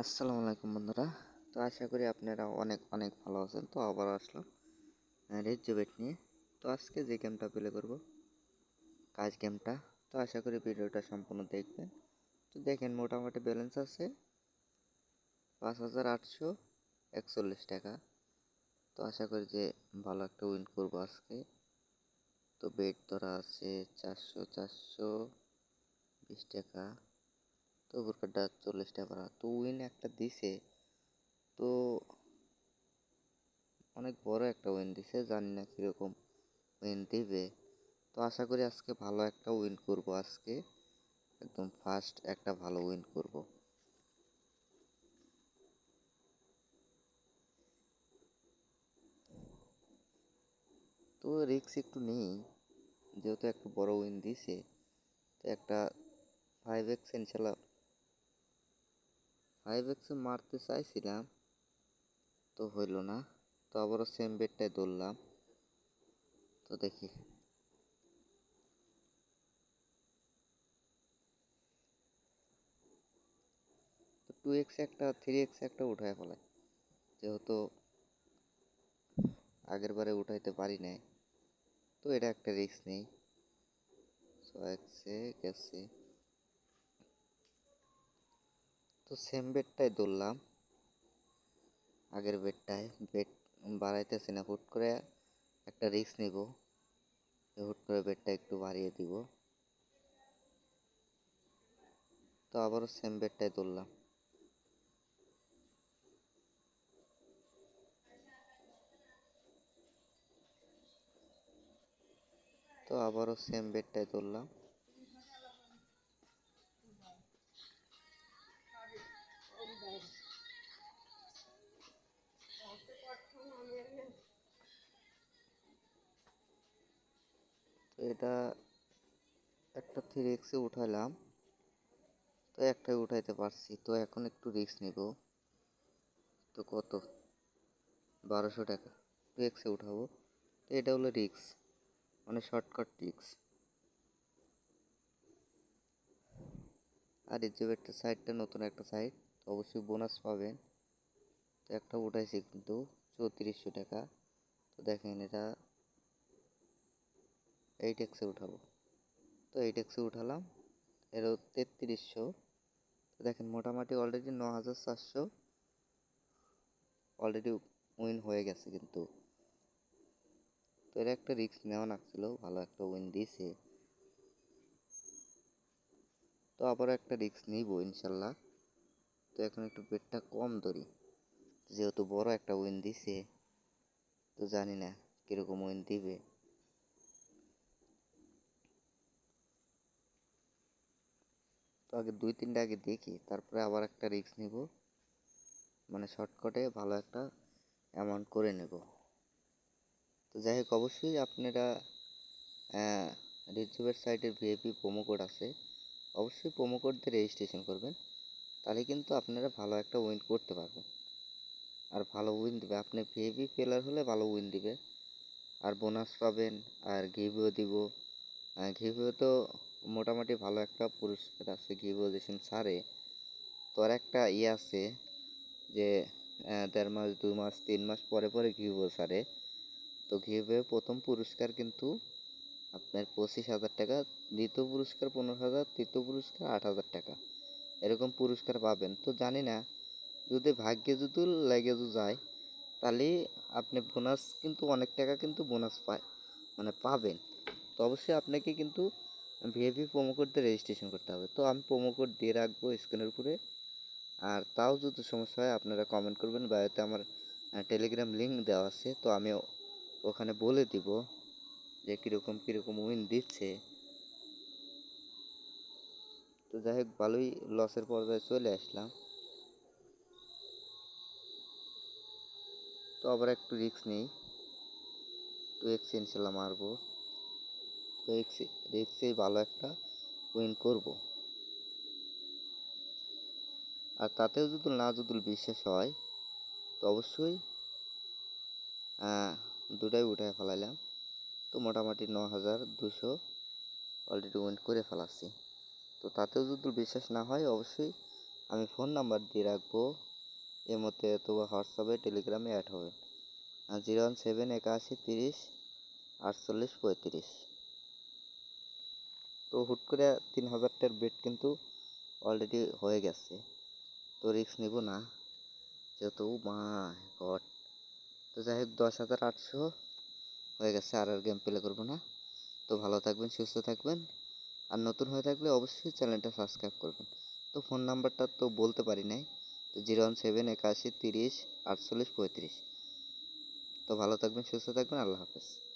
আসসালামু আলাইকুম বন্ধুরা। তো আশা করি আপনারা অনেক অনেক ভালো আছেন। তো আবার আসলাম রেড জবেট নিয়ে। তো আজকে যে গেমটা প্লে করব, কাজ গেমটা। তো আশা করি ভিডিওটা সম্পূর্ণ দেখবেন। তো দেখেন, মোটামুটি ব্যালেন্স আছে পাঁচ হাজার আটশো একচল্লিশ টাকা। তো আশা করি যে ভালো একটা উইন করব আজকে। তো বেড ধরা আছে চারশো চারশো বিশ টাকা। তো বোরকাটা চল্লিশ টাকা তো উইন একটা দিছে, তো অনেক বড় একটা উইন দিছে, জানি না কীরকম উইন দিবে। তো আশা করি আজকে ভালো একটা উইন করব, আজকে একদম ফার্স্ট একটা ভালো উইন করব। তো রিক্স একটু নেই, যেহেতু একটা বড় উইন দিছে, তো একটা ফাইভ এক্স ইনশাল্লাহ ফাইভ এক্সে মারতে চাইছিলাম, তো হইল না। তো আবারও সেম বেডটাই ধরলাম। তো দেখি। তো টু এক্স একটা থ্রি এক্স একটা উঠায় ফেলায়। যেহেতু আগের বারে উঠাইতে পারি নাই, তো এটা একটা রিস্ক নেই। সো এক্সে গেছে। তো সেম বেডটাই ধরলাম। আগের বেডটায় বেড বাড়াইতেছি না, হুট করে একটা রিস্ক নিব। হুট করে বেডটা একটু বাড়িয়ে দিব। তো আবারও সেম বেডটাই ধরলাম। তো আবারও সেম বেডটাই ধরলাম। এটা একটা থ্রি এক্সে উঠালাম। তো একটাই উঠাইতে পারছি। তো এখন একটু রিক্স নিব। তো কত? বারোশো টাকা। টু এক্সে উঠাবো। তো এটা হলো রিক্স মানে শর্টকাট রিক্স আর এই যে একটা সাইডটা নতুন একটা সাইড তো অবশ্যই বোনাস পাবেন। তো একটা উঠাইছি কিন্তু চৌত্রিশশো টাকা। তো দেখেন এটা এইট এক্সে উঠাবো। তো এইট এক্সে উঠালাম এরও তেত্রিশশো। দেখেন মোটামুটি অলরেডি ন হাজার চারশো অলরেডি উইন হয়ে গেছে কিন্তু। তো এর একটা রিস্ক নেওয়া লাগছিল, ভালো একটা উইন দিয়েছে। তো আবার একটা রিস্ক নিব ইনশাল্লাহ। তো এখন একটু বেডটা কম ধরি, যেহেতু বড় একটা উইন দিছে, তো জানি না কীরকম উইন দিবে। তো আগে দুই, তিনটা আগে দেখি, তারপরে আবার একটা রিস্ক নিব। মানে শর্টকাটে ভালো একটা অ্যামাউন্ট করে নেব। তো যাই হোক, অবশ্যই আপনারা রিজুবের সাইটের ভিএপি প্রোমো কোড আছে। অবশ্যই প্রোমো কোড দিয়ে রেজিস্ট্রেশন করবেন। তাহলে কিন্তু আপনারা ভালো একটা উইন করতে পারবেন। আর ভালো উইন দেবে। আপনি ভিএপি প্লেয়ার হলে ভালো উইন দিবে। আর বোনাস পাবেন, আর গিভও দিব। গিভও তো মোটামুটি ভালো একটা পুরস্কার আছে গিভও যেসব ছাড়ে তো আর একটা ইয়ে আছে যে দেড় মাস, দু মাস, তিন মাস পরে পরে ঘিভও ছাড়ে তো ঘিভে প্রথম পুরস্কার কিন্তু আপনার পঁচিশ হাজার টাকা, দ্বিতীয় পুরস্কার পনেরো হাজার, তৃতীয় পুরস্কার আট হাজার টাকা। এরকম পুরস্কার পাবেন। তো জানি না, যদি ভাগ্যে যদি লেগে যায়, তাহলে আপনি বোনাস কিন্তু অনেক টাকা কিন্তু বোনাস পায় মানে পাবেন। তো অবশ্যই আপনাকে কিন্তু ভিএপি প্রোমো কোড দিয়ে রেজিস্ট্রেশন করতে হবে। তো আমি প্রোমো কোড দিয়ে রাখব স্ক্রিনের উপরে। আর তাও যদি সমস্যা হয়, আপনারা কমেন্ট করবেন। বা এতে আমার টেলিগ্রাম লিঙ্ক দেওয়া আছে। তো আমি ওখানে বলে দিব যে কীরকম কীরকম উইন দিচ্ছে। তো যাই হোক, ভালোই লসের পর্যায়ে চলে আসলাম। তো আবার একটু রিক্স নেই। তো এক্স ইনশাল্লাহ মারবো। তো এক্স রিক্সেই ভালো একটা উইন করব। আর তাতেও যদি না যদি বিশ্বাস হয়, তো অবশ্যই দুটাই উঠায় ফেলাইলাম। তো মোটামুটি ন হাজার দুশো অলরেডি উইন করে ফেলাচ্ছি। তো তাতেও যদি বিশ্বাস না হয়, অবশ্যই আমি ফোন নাম্বার দিয়ে রাখব। এর মধ্যে অথবা হোয়াটসঅ্যাপে টেলিগ্রামে অ্যাড হবে। জিরো ওয়ান সেভেন একাশি তিরিশ আটচল্লিশ পঁয়ত্রিশ। তো হুট করে তিন হাজারটার বেড কিন্তু অলরেডি হয়ে গেছে। তো রিস্ক নিব না। যেহেতু, মা গড। তো যাই হোক দশ হাজার আটশো হয়ে গেছে, আর আর গেম প্লে করব না। তো ভালো থাকবেন, সুস্থ থাকবেন। আর নতুন হয়ে থাকলে অবশ্যই চ্যানেলটা সাবস্ক্রাইব করবেন। তো ফোন নাম্বারটা তো বলতে পারি নাই। তো জিরো ওয়ান সেভেন একাশি তিরিশ আটচল্লিশ পঁয়ত্রিশ। তো ভালো থাকবেন, সুস্থ থাকবেন, আল্লাহ হাফেজ।